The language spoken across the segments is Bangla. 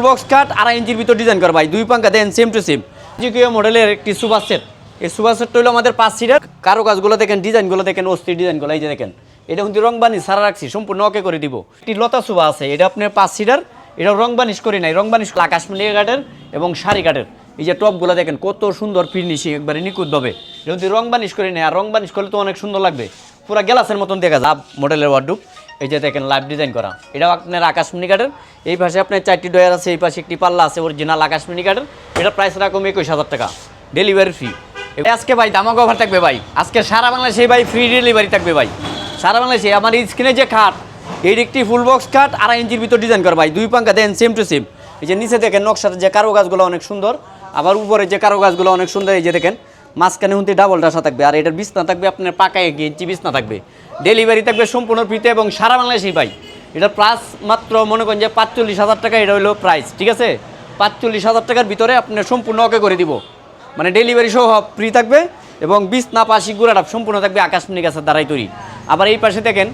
ফুল বক্স কাট আড়াই ইঞ্চির ভিতর ডিজাইন করা ভাই। দুই পাঙ্কা দেন সেম টু সেম জিকিও মডেলের একটি সুপার সেট এই সুপার সেটটা হলো আমাদের পাঁচ সিটের কারও কাজগুলো দেখেন ডিজাইনগুলো দেখেন, অস্থির ডিজাইনগুলো এই যে দেখেন। এটা কিন্তু রং বানিশ, সারা রাখছি, সম্পূর্ণ ওকে করে দিব। একটি লতা সুবা আছে, এটা আপনার পাঁচ সিটার এটা রং বানিশ করি নাই, রং বানিশ আকাশ মিলিয়ে কাঠের এবং শাড়ি কাঠের। এই যে টপগুলো দেখেন, কত সুন্দর ফিনিশিং একবারে নিখুঁতভাবে। এটা কিন্তু রং বানিশ করি নাই, আর রং বানিশ করলে তো অনেক সুন্দর লাগবে। পুরো গ্লাসের মতন দেখা যায় মডেলের ওয়ার্ডুপ এই যে দেখেন লাইভ ডিজাইন করা। এটা আপনার আকাশমণি কাঠের। এই পাশে আপনার চারটি ডয়ার আছে, এই পাশে একটি পাল্লা আছে অরিজিনাল আকাশমণি কাঠের। এটা প্রাইস রাখুন একুশ হাজার টাকা। ডেলিভারি ফ্রি আজকে ভাই দামা কভার থাকবে ভাই। আজকে সারা বাংলাদেশে ভাই ফ্রি ডেলিভারি থাকবে ভাই। সারা বাংলাদেশে আমার স্ক্রিনে যে খাট, এর একটি ফুল বক্স কাট আড়াই ইঞ্চির ভিতর ডিজাইন করা ভাই। দুই পাঙ্কা দেন সেম টু সেম এই যে নিচে দেখেন নকশার যে কারও গাছগুলো অনেক সুন্দর। আবার উপরে যে কারও গাছগুলো অনেক সুন্দর, এই যে দেখেন। মাঝখানে হুন্তি ডাবল ডাসা থাকবে, আর এটার বিছনা থাকবে আপনার পাকা এক ইঞ্চি বিছনা থাকবে। ডেলিভারি থাকবে সম্পূর্ণ ফ্রিতে এবং সারা বাংলাদেশেই পাই এটা প্রাইস মাত্র মনে করেন যে পাঁচচল্লিশ হাজার টাকা, এটা হলো প্রাইস ঠিক আছে? পাঁচচল্লিশ হাজার টাকার ভিতরে আপনার সম্পূর্ণ ওকে করে দিব। মানে ডেলিভারি সহ ফ্রি থাকবে এবং বিছনা, পাশি গুড়াটা সম্পূর্ণ থাকবে আকাশমণি গাছের দ্বারাই তৈরি। আবার এই পাশে দেখেন,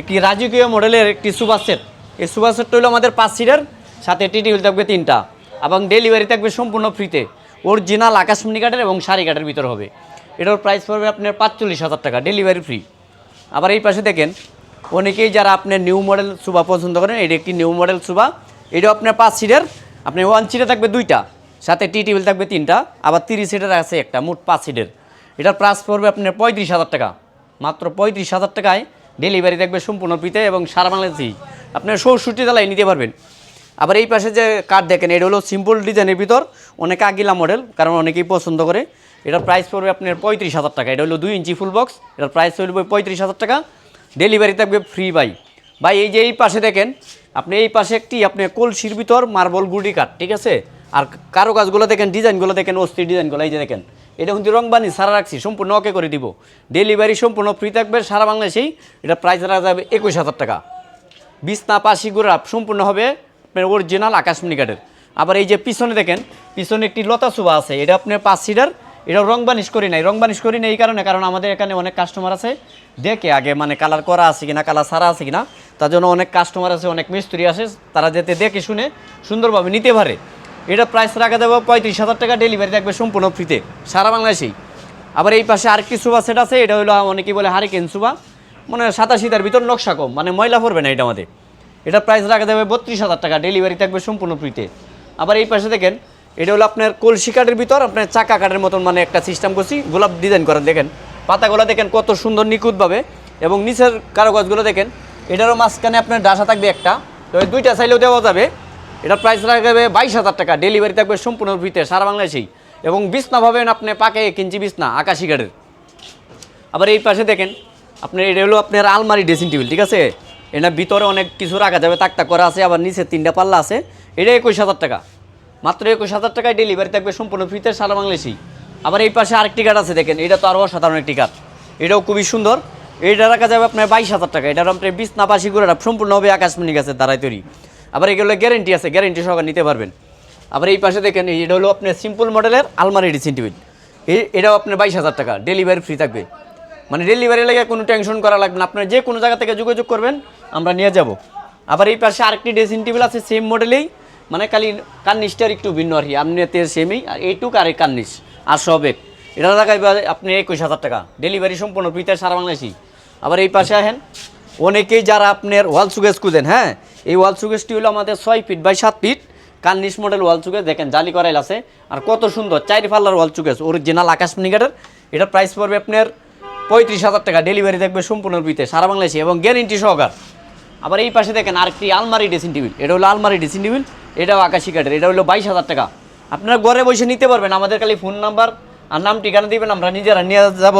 একটি রাজকীয় মডেলের একটি সুপার সেট এই সুপার সেটটা হলো আমাদের পাঁচ সিটের সাথে টি টেবিল থাকবে তিনটা। এবং ডেলিভারি থাকবে সম্পূর্ণ ফ্রিতে অরিজিনাল আকাশমণি কাঠের এবং শাড়ি কাঠের ভিতর হবে। এটার প্রাইস পড়বে আপনার পাঁচচল্লিশ হাজার টাকা ডেলিভারি ফ্রি আবার এই পাশে দেখেন, অনেকেই যারা আপনার নিউ মডেল সুবা পছন্দ করেন, এটা একটি নিউ মডেল সুবা। এটাও আপনার পাঁচ সিটের আপনি ওয়ান সিটে থাকবে দুইটা, সাথে টি টেবিল থাকবে তিনটা, আবার তিরিশ সিটের আছে একটা, মোট পাঁচ সিটের এটার প্রাইস পড়বে আপনার পঁয়ত্রিশ হাজার টাকা, মাত্র পঁয়ত্রিশ হাজার টাকায় ডেলিভারি থাকবে সম্পূর্ণ ফ্রিতে এবং সারা বাংলাদেশেই। আপনার চৌষট্টি জেলায় নিতে পারবেন। আবার এই পাশে যে কার্ড দেখেন, এটা হলো সিম্পল ডিজাইনের ভিতর। অনেক আগিলা মডেল, কারণ অনেকেই পছন্দ করে। এটার প্রাইস পড়বে আপনার পঁয়ত্রিশ হাজার টাকা। এটা হলো দুই ইঞ্চি ফুল বক্স এটার প্রাইস পড়বে পঁয়ত্রিশ হাজার টাকা। ডেলিভারি থাকবে ফ্রি বাই ভাই, এই যে এই পাশে দেখেন, আপনি এই পাশে একটি আপনি কলসির ভিতর মার্বল গুডি কাঠ, ঠিক আছে? আর কারও কাজগুলো দেখেন, ডিজাইনগুলো দেখেন, অস্থির ডিজাইনগুলো, এই যে দেখেন। এটা কিন্তু রং বানি সারা রাখছি, সম্পূর্ণ ওকে করে দিব। ডেলিভারি সম্পূর্ণ ফ্রি থাকবে, সারা বাংলাদেশেই। এটা প্রাইস রাখা যাবে একুশ হাজার টাকা। বিছনা, পাশি গুড়া সম্পূর্ণ হবে আপনার অরিজিনাল আকাশমণি কাঠের। আবার এই যে পিছনে দেখেন পিছনে একটি লতা সুবা আছে। এটা আপনার পাঁচ সিটার এটা রং বানিশ করি নাই। রং বানিশ করি নাই এই কারণে, কারণ আমাদের এখানে অনেক কাস্টমার আছে। দেখে আগে মানে কালার করা আছে কিনা কালার সারা আছে কিনা, তার জন্য অনেক কাস্টমার আছে, অনেক মিস্ত্রি আসে তারা যেতে দেখে শুনে সুন্দরভাবে নিতে পারে। এটা প্রাইস রাখা দেবো পঁয়ত্রিশ হাজার টাকা ডেলিভারি থাকবে সম্পূর্ণ ফ্রিতে সারা বাংলাদেশেই। আবার এই পাশে আরেকটি সুবা সেট আছে, এটা হলো অনেকেই বলে হারিকেন সুবা মানে সাতাশিটার ভিতর নকশা কম মানে ময়লা পড়বে না এটা আমাদের। এটা প্রাইস রাখা দেবে বত্রিশ হাজার টাকা ডেলিভারি থাকবে সম্পূর্ণ ফ্রিতে আবার এই পাশে দেখেন এটা হলো আপনার কলসি কাঠের ভিতর, আপনার চাকা কাঠের মতন মানে একটা সিস্টেম করছি। গোলাপ ডিজাইন করেন, দেখেন। পাতাগুলো দেখেন কত সুন্দর নিখুঁতভাবে। এবং নিচের কারুকাজগুলো দেখেন, এটারও মাঝখানে আপনার ডাসা থাকবে একটা। তো এই দুইটা চাইলেও দেওয়া যাবে। এটার প্রাইস যাবে বাইশ হাজার টাকা। ডেলিভারি থাকবে সম্পূর্ণ ফ্রিতে সারা বাংলাদেশেই। এবং বিছনা ভাবেন আপনি পাকে কিঞ্চি বিছনা, আকাশি কাঠের। আবার এই পাশে দেখেন, আপনার এটা হলো আপনার আলমারি ড্রেসিং টেবিল ঠিক আছে? এটা ভিতরে অনেক কিছু রাখা যাবে তাক করা আছে, আবার নিচে তিনটা পাল্লা আছে। এটা একুশ হাজার টাকা। মাত্র একুশ হাজার টাকায় ডেলিভারি থাকবে সম্পূর্ণ ফ্রিতে সারা বাংলাদেশেই আবার এই পাশে আরেকটি কাঠ আছে, দেখেন, এটা তো আরও অসাধারণ একটি কাঠ এটাও খুবই সুন্দর। এটা রাখা যাবে আপনার বাইশ হাজার টাকা। এটার আপনার বিশ না পাশি করে সম্পূর্ণ হবে আকাশমণি গাছের দ্বারাই তৈরি। আবার এগুলো গ্যারেন্টি আছে গ্যারেন্টি সহকারে নিতে পারবেন। আবার এই পাশে দেখেন, এটা হলো আপনার সিম্পল মডেলের আলমারি টেবিল এটাও আপনার বাইশ হাজার টাকা ডেলিভারি ফ্রি থাকবে। মানে ডেলিভারি লাগে কোনো টেনশন করা লাগবে না। আপনার যে কোনো জায়গা থেকে যোগাযোগ করবেন, আমরা নিয়ে যাব। আবার এই পাশে আরেকটি ড্রেসিং টেবিল আছে সেম মডেলেই মানে খালি কার্নিশটার একটু ভিন্ন আর কি। আপনিতে সেমই আর এইটুক আর এই কার্নিশ আর সব এটা টাকায় আপনি একুশ হাজার টাকা। ডেলিভারি সম্পূর্ণ ফ্রিতে সারা বাংলাদেশি আবার এই পাশে আহেন, অনেকেই যারা আপনার ওয়াল সুগেজ খুঁজেন হ্যাঁ? এই ওয়াল সুগেজটি হলো আমাদের ছয় ফিট বাই সাত ফিট কার্নিশ মডেল ওয়াল সুগেজ দেখেন, জালি করাইল আছে। আর কত সুন্দর, চারি পাল্লার ওয়াল সুগেজ অরিজিনাল আকাশমণি কাঠের এটার প্রাইস পড়বে আপনার পঁয়ত্রিশ হাজার টাকা। ডেলিভারি দেখবে সম্পূর্ণ ফ্রিতে সারা বাংলাদেশে এবং গ্যারেন্টি সহকার। আবার এই পাশে দেখেন আরেকটি আলমারি ড্রেসিং টেবিল এটা হলো আলমারি ড্রেসিং টেবিল এটাও আকাশি কাঠের, এটা হলো বাইশ হাজার টাকা। আপনারা ঘরে বসে নিতে পারবেন, আমাদের খালি ফোন নাম্বার আর নাম ঠিকানা দিবেন, আমরা নিজেরা নিয়ে যাব।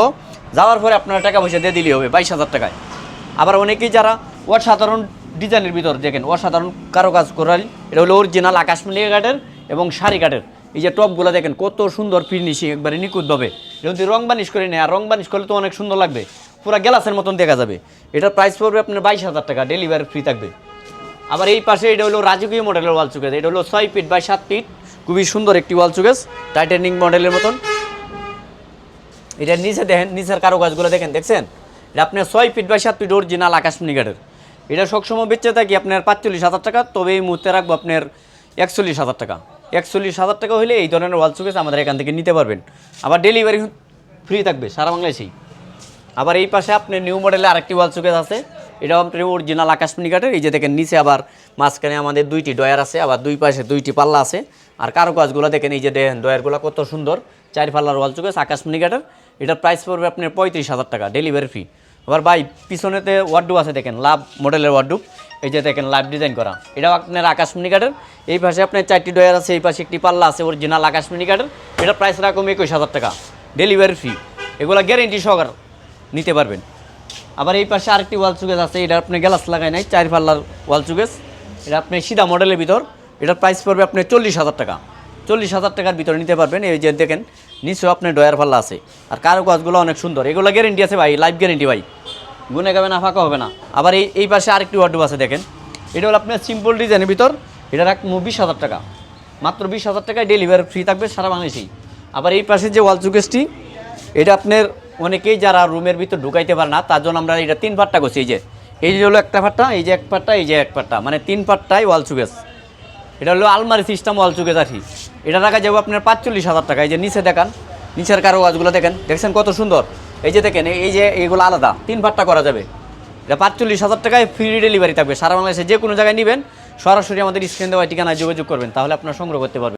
যাওয়ার পরে আপনারা টাকা পয়সা দিয়ে দিলেই হবে, বাইশ হাজার টাকায়। আবার অনেকেই যারা অসাধারণ ডিজাইনের ভিতর, দেখেন অসাধারণ কারও কাজ করাল, এটা হলো অরিজিনাল আকাশমণি কাঠের এবং শাড়ি কাঠের। এই যে টপগুলো দেখেন, কত সুন্দর ফিনিশিং একবারে নিখুঁতভাবে। যদি রং বানিশ করে নেয়, আর রং বানিশ করলে তো অনেক সুন্দর লাগবে, পুরো গ্লাসের মতন দেখা যাবে। এটার প্রাইস পড়বে আপনার বাইশ হাজার টাকা ডেলিভারি ফ্রি থাকবে। আবার এই পাশে এটা হলো রাজকীয় মডেলের ওয়াল চুকেস এটা হলো ছয় ফিট বাই সাত ফিট খুবই সুন্দর একটি ওয়াল চুকেস টাইটানিক মডেলের মতন। এটার নিচে দেখেন, নিচের কারও গাছগুলো দেখেন, দেখছেন? এটা আপনার ছয় ফিট বাই সাত ফিট অরিজিনাল আকাশমণি কাঠের এটা সবসময় বেচে থাকি আপনার পাঁচচল্লিশ হাজার টাকা, তবে এই মুহূর্তে রাখব আপনার একচল্লিশ হাজার টাকা। একচল্লিশ হাজার টাকা হলে এই ধরনের ওয়াল সুকেস আমাদের এখান থেকে নিতে পারবেন। আবার ডেলিভারি ফ্রি থাকবে, সারা বাংলাদেশেই। আবার এই পাশে আপনি নিউ মডেলে আরেকটি ওয়াল সুকেস আছে। এটাও আপনার অরিজিনাল আকাশমণি কাঠের এই যে দেখেন নিচে আবার মাঝখানে আমাদের দুইটি ডয়ার আছে, আবার দুই পাশে দুইটি পাল্লা আছে। আর কারও কাজগুলো দেখেন, এই যে দেখেন ডয়ারগুলো কত সুন্দর, চার পাল্লার ওয়াল সুকেস আকাশমণি কাঠের এটার প্রাইস পড়বে আপনার পঁয়ত্রিশ হাজার টাকা ডেলিভারি ফি আবার ভাই, পিছনেতে ওয়ার্ডুব আছে দেখেন, লাভ মডেলের ওয়ার্ডুব এই যে দেখেন লাইভ ডিজাইন করা। এটাও আপনার আকাশমণি কাঠের এই পাশে আপনার চারটি ডয়ার আছে, এই পাশে একটি পাল্লা আছে অরিজিনাল আকাশমণি কাঠের এটার প্রাইস রাখুন একুশ হাজার টাকা ডেলিভারি ফি এগুলো গ্যারেন্টি সহকার নিতে পারবেন। আবার এই পাশে আরেকটি ওয়াল চুকেস আছে এটা আপনি গ্লাস লাগাই নাই, চার পাল্লার ওয়াল চুকেস এটা আপনি সিধা মডেলের ভিতর, এটার প্রাইস পড়বে আপনি চল্লিশ হাজার টাকা। চল্লিশ হাজার টাকার ভিতরে নিতে পারবেন, এই যে দেখেন নিশ্চয় আপনার ডয়ার পাল্লা আছে। আর কারও গাছগুলো অনেক সুন্দর। এগুলো গ্যারেন্টি আছে ভাই লাইফ গ্যারেন্টি ভাই। গুনে গাবে না, ফাঁকা হবে না। আবার এই এই পাশে আরেকটি ওয়ার্ডুব আছে, দেখেন। এটা হলো আপনার সিম্পল ডিজাইনের ভিতর এটা রাখব বিশ হাজার টাকা। মাত্র বিশ হাজার টাকায় ডেলিভারি ফ্রি থাকবে সারা বাংলাদেশেই। আবার এই পাশে যে ওয়াল চুকেসটি এটা আপনার অনেকেই যারা রুমের ভিতর ঢুকাইতে পারে না, তার জন্য আমরা এটা তিন পাট্টা করছি। এই যে এই যে হলো একটা পাট্টা, এই যে এক পাট্টা, এই যে এক পাট্টা। মানে তিন পাট্টাই ওয়াল চুকেস এটা হলো আলমারি সিস্টেম ওয়াল চুকেস আর কি। এটা রাখা যাবে আপনার পাঁচচল্লিশ হাজার টাকা। এই যে নিচে দেখান, নিচের কারও ওয়াজগুলো দেখেন। দেখছেন কত সুন্দর? এই যে দেখেন, এই যে এইগুলো আলাদা। তিন পাট্টা করা যাবে। এটা পাঁচচল্লিশ হাজার টাকায় ফ্রি ডেলিভারি থাকবে। সারা বাংলাদেশে যে কোনো জায়গায় নেবেন, সরাসরি আমাদের স্ক্রিন দেওয়া ঠিকানায় যোগাযোগ করবেন। তাহলে আপনার সংগ্রহ করতে পারবেন।